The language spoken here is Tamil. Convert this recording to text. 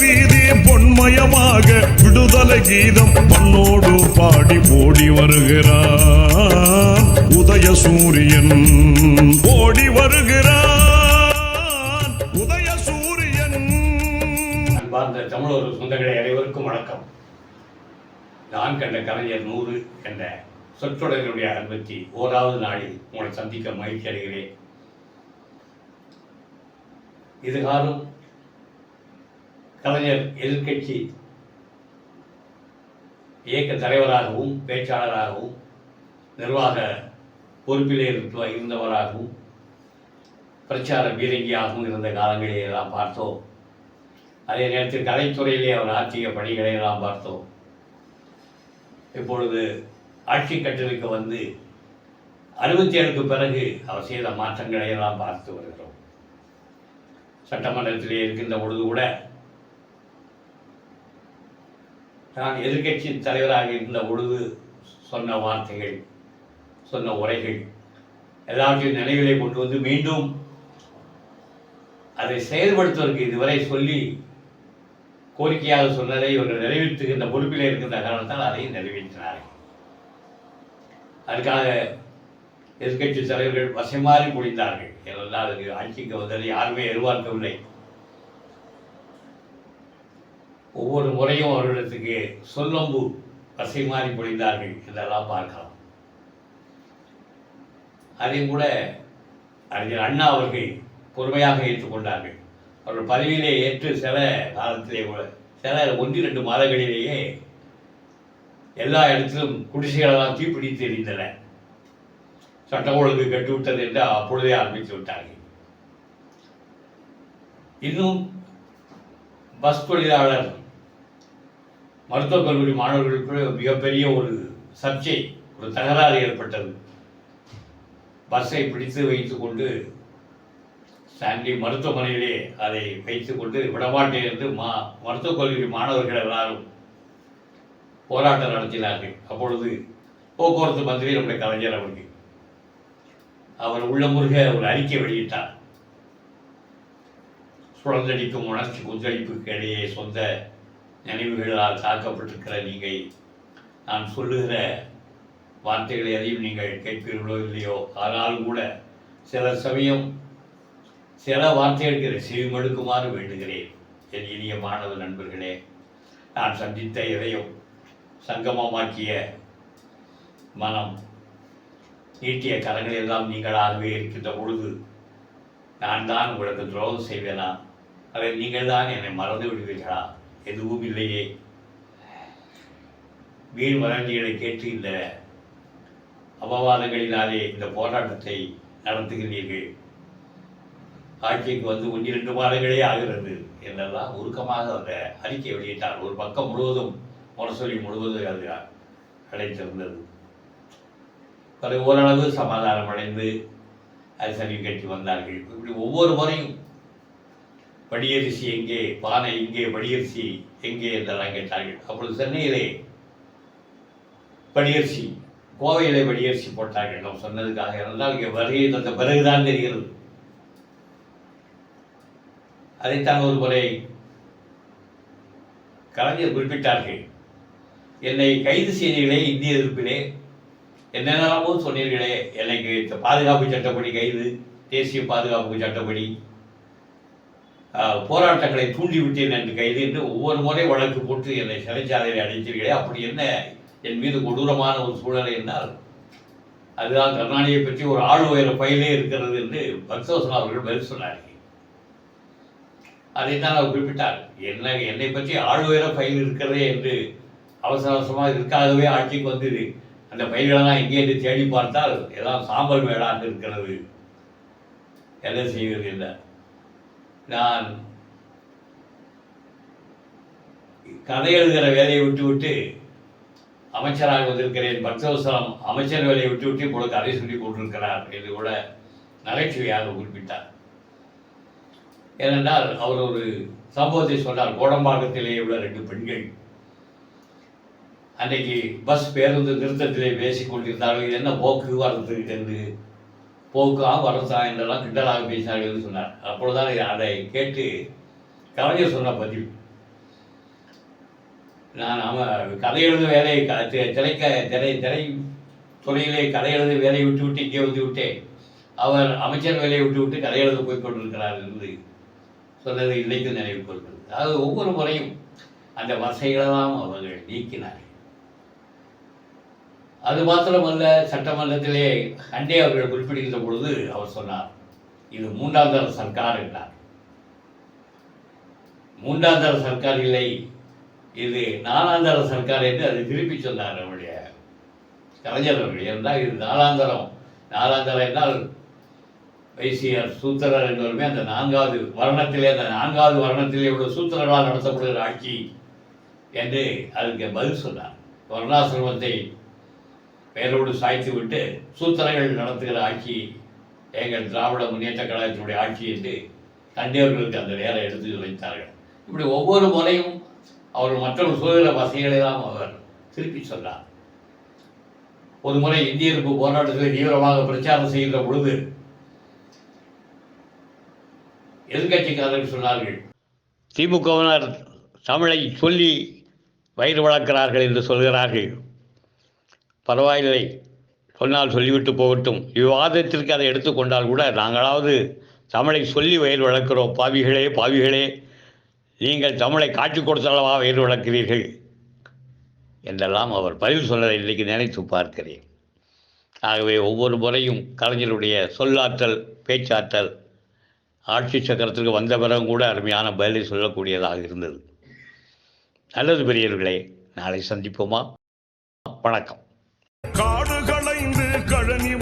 வீதி பொன்மயமாக விடுதலை கீதம் பண்ணோடு பாடி ஓடி வருகிறார். உதய சூரியன் ஓடி வருகிறார். உதய சூரியன். அன்பார்ந்த தமிழர் சொந்தங்களை அனைவருக்கும் வணக்கம். நான் கண்ட கலைஞர் நூறு என்ற சொற்றொடர்களுடைய அறுபத்தி ஓராவது நாளில் உங்களை சந்திக்க மகிழ்ச்சி அடைகிறேன். இதுகாலம் கலைஞர் எதிர்க்கட்சி இயக்க தலைவராகவும் பேச்சாளராகவும் நிர்வாக பொறுப்பிலே இருப்ப- இருந்தவராகவும் பிரச்சார பீரங்கியாகவும் இருந்த காலங்களை எல்லாம் பார்த்தோம். அதே நேரத்தில் கலைத்துறையிலே அவர் ஆற்றிய பணிகளை எல்லாம் பார்த்தோம். இப்பொழுது ஆட்சி கட்டளைக்கு வந்து அறுபத்தி ஏழுக்கு பிறகு அவர் செய்த மாற்றங்களை எல்லாம் பார்த்து வருகிறோம். சட்டமன்றத்திலே இருக்கின்ற பொழுது கூட நான் எதிர்க்கட்சி தலைவராக இருந்த பொழுது சொன்ன வார்த்தைகள் சொன்ன உரைகள் எல்லாவற்றையும் நினைவிலே கொண்டு வந்து மீண்டும் அதை செயல்படுத்துவதற்கு இதுவரை சொல்லி கோரிக்கையாக சொன்னதை இவர்கள் நிறைவேற்றுகின்ற பொறுப்பில் இருக்கின்ற காரணத்தால் அதையும் நிறைவேற்றினார்கள். அதுக்காக எதிர்க்கட்சி தலைவர்கள் வசைமாறி முடிந்தார்கள். ஏனென்றால் அதுக்கு ஆட்சிக்கு வந்ததை யாருமே எதிர்பார்க்கவில்லை. ஒவ்வொரு முறையும் அவர்களுக்கு சொல்லம்பு வசை மாறி பொழிந்தார்கள் இதெல்லாம் பார்க்கலாம். அதையும் கூட அறிஞர் அண்ணா அவர்கள் பொறுமையாக ஏற்றுக்கொண்டார்கள் அவர்கள் பதவியிலே ஏற்று சில காலத்திலே கூட சில ஒன்று ரெண்டு மாதங்களிலேயே எல்லா இடத்திலும் குடிசைகளெல்லாம் தீப்பிடித்து எரிந்தன. சட்ட ஒழுங்கு கட்டுவிட்டது என்று அப்பொழுதே ஆரம்பித்து விட்டார்கள். இன்னும் பஸ் தொழிலாளர் மருத்துவக் கல்லூரி மாணவர்களுக்கு மிகப்பெரிய ஒரு சர்ச்சை ஒரு தகராறு ஏற்பட்டது. பஸ்ஸை பிடித்து வைத்துக்கொண்டு ஸ்டான்லி மருத்துவமனையிலே அதை வைத்துக்கொண்டு விடமாட்டேன் என்று மா மருத்துவக் கல்லூரி மாணவர்கள் எல்லாரும் போராட்டம் நடத்தினார்கள். அப்பொழுது போக்குவரத்து மந்திரி நம்முடைய கலைஞர் அவர்கள் அவர் உள்ள முருக ஒரு அறிக்கை வெளியிட்டார். சுழந்தடிக்கும் உணர்ச்சி கொந்தளிப்புக்கு இடையே சொந்த நினைவுகளால் தாக்கப்பட்டிருக்கிற நீங்கள் நான் சொல்லுகிற வார்த்தைகளை எதையும் நீங்கள் கேட்பீர்களோ இல்லையோ ஆனாலும் கூட சில சமயம் சில வார்த்தைகளுக்கு செவிமடுக்குமாறு வேண்டுகிறேன். என் இனிய மாணவ நண்பர்களே நான் சந்தித்த எதையும் சங்கமமாக்கிய மனம் நீட்டிய கரங்கள் எல்லாம் நீங்களாகவே இருக்கின்ற பொழுது நான் தான் உங்களுக்கு துரோகம் செய்வேனா? அதை நீங்கள் தான் என்னை மறந்து விடுவீர்களா? எதுவும் இல்லையே. வீண் வதந்திகளை கேட்டு இந்த அபவாதங்களினாலே இந்த போராட்டத்தை நடத்துகிறீர்கள். ஆட்சிக்கு வந்து ஒன்றிரண்டு மாதங்களே ஆகிறது என்றெல்லாம் உருக்கமாக அந்த அறிக்கை வெளியிட்டார். ஒரு பக்கம் முழுவதும் முரசொலி முழுவதும் அது அடைத்திருந்தது பிறகு ஓரளவு சமாதானம் அடைந்து அது சரி வந்தார்கள். இப்படி ஒவ்வொரு முறையும் வடியரிசி எங்கே? பானை எங்கே வடியரிசி எங்கே என்றெல்லாம் கேட்டார்கள் அப்பொழுது சென்னையிலே வடியரிசி கோவையிலே வடியரிசி போட்டார்கள். நாம் சொன்னதுக்காக இருந்தால் இங்கே வருகை தந்த பிறகுதான் தெரிகிறது. அதைத்தான் ஒரு முறை கலைஞர் குறிப்பிட்டார்கள். என்னை கைது செய்தீர்களே இந்திய எதிர்ப்பிலே. என்னென்னமோ சொன்னீர்களே எனக்கு பாதுகாப்பு சட்டப்படி கைது தேசிய பாதுகாப்பு சட்டப்படி. போராட்டங்களை தூண்டிவிட்டேன் என்று கைது என்று ஒவ்வொரு முறை வழக்கு போட்டு என்னை சிறைச்சாலையில் அடைத்தீர்களே அப்படி என்ன என் மீது கொடூரமான ஒரு சூழலை என்றால் அதுதான் கருணாநிதியை பற்றி ஒரு ஆள் உயர பயிலே இருக்கிறது என்று பக்தவசன் அவர்கள் பதில் சொன்னார்கள். அதைத்தான் அவர் குறிப்பிட்டார். என்ன என்னை பற்றி ஆள் உயர பயில் இருக்கிறதே என்று அவசர அவசரமாக இருக்காகவே ஆட்சிக்கு வந்தது. அந்த பயிர்களெல்லாம் எங்கே என்று தேடி பார்த்தால் எல்லாம் சாம்பல் மேடாக இருக்கிறது. என்ன செய்வது என்ன நான் கதை எழுதுகிற வேலையை விட்டுவிட்டு அமைச்சராக வந்திருக்கிறேன். பக்தவசலம் அமைச்சர் வேலையை விட்டுவிட்டு இப்பொழுது கதை சொல்லிக் கொண்டிருக்கிறார் என்று கூட நகைச்சுவையாக குறிப்பிட்டார். ஏனென்றால் அவர் ஒரு சம்பவத்தை சொன்னார். கோடம்பாக்கத்திலேயே உள்ள ரெண்டு பெண்கள் அன்னைக்கு பஸ் பேருந்து நிறுத்தத்திலே பேசிக் கொண்டிருந்தார்கள். என்ன போக்குவரத்து என்று போக்கா வரசா என்றெல்லாம் கிண்டலாக பேசினார்கள் என்று சொன்னார். அப்பொழுதுதான் அதை கேட்டு கலைஞர் சொன்ன பதிவு நான் அவன் கதை எழுத வேலையை க- திரைக்க திரை திரை துறையிலே கதை எழுத வேலையை விட்டு விட்டு இங்கே வந்து விட்டேன். அவர் அமைச்சர் வேலையை விட்டு விட்டு கதை எழுத போய் கொண்டிருக்கிறார் என்று சொன்னது இன்றைக்கும் நினைவு கொள்கிறது அதாவது ஒவ்வொரு முறையும் அந்த வசைகளெல்லாம் அவர்கள் நீக்கினார்கள். அது மாத்திரமல்ல சட்டமன்றத்திலே அண்டே அவர்கள் குறிப்பிடுகின்ற பொழுது அவர் சொன்னார் இது மூன்றாம் தர சர்க்கார் என்றார். மூன்றாம் தர சர்க்கார் இல்லை இது நாலாம் தர சர்க்கார் என்று அதை திருப்பி சொன்னார் நம்முடைய கலைஞர் அவர்கள். இருந்தால் இது நாலாந்தரம் நாலாந்தரம் என்றால் வைசியர் சூத்திரர் என்பவருமே அந்த நான்காவது வருணத்திலே அந்த நான்காவது வருணத்திலே உள்ள சூத்திரர்களால் நடத்தப்படுகிற ஆட்சி என்று அதுக்கு பதில் சொன்னார். வருணாசிரமத்தை பெயரோடு சாய்த்து விட்டு சூத்திரங்கள் நடத்துகிற ஆட்சி எங்கள் திராவிட முன்னேற்ற கழகத்தினுடைய ஆட்சி என்று தண்டையவர்களுக்கு அந்த வேலை எடுத்து வைத்தார்கள் இப்படி ஒவ்வொரு முறையும் அவர் மற்றொரு சுதந்திர வசதிகளை தான் அவர் திருப்பி சொன்னார். ஒரு முறை இந்திய எதிர்ப்பு போராட்டத்தில் தீவிரமாக பிரச்சாரம் செய்கின்ற பொழுது எதிர்கட்சிக்காரர்கள் சொன்னார்கள் திமுகவினர் தமிழை சொல்லி வயிறு வளர்க்கிறார்கள் என்று சொல்கிறார்கள். பரவாயில்லை. சொன்னால் சொல்லிவிட்டு போகட்டும். விவாதத்திற்கு அதை எடுத்துக்கொண்டால் கூட நாங்களாவது தமிழை சொல்லி வயிறு வளர்க்கிறோம். பாவிகளே பாவிகளே நீங்கள் தமிழை காட்சி கொடுத்தளவா வயிறு வளர்க்கிறீர்கள்? என்றெல்லாம் அவர் பதில் சொன்னதை இன்றைக்கு நினைத்து பார்க்கிறேன். ஆகவே ஒவ்வொரு முறையும் கலைஞருடைய சொல்லாற்றல் பேச்சாற்றல் ஆட்சி சக்கரத்திற்கு வந்த பிறகும் கூட அருமையான பதிலை சொல்லக்கூடியதாக இருந்தது. நல்லது பெரியவர்களே. நாளை சந்திப்போமா? வணக்கம். காடு களைந்து கழனி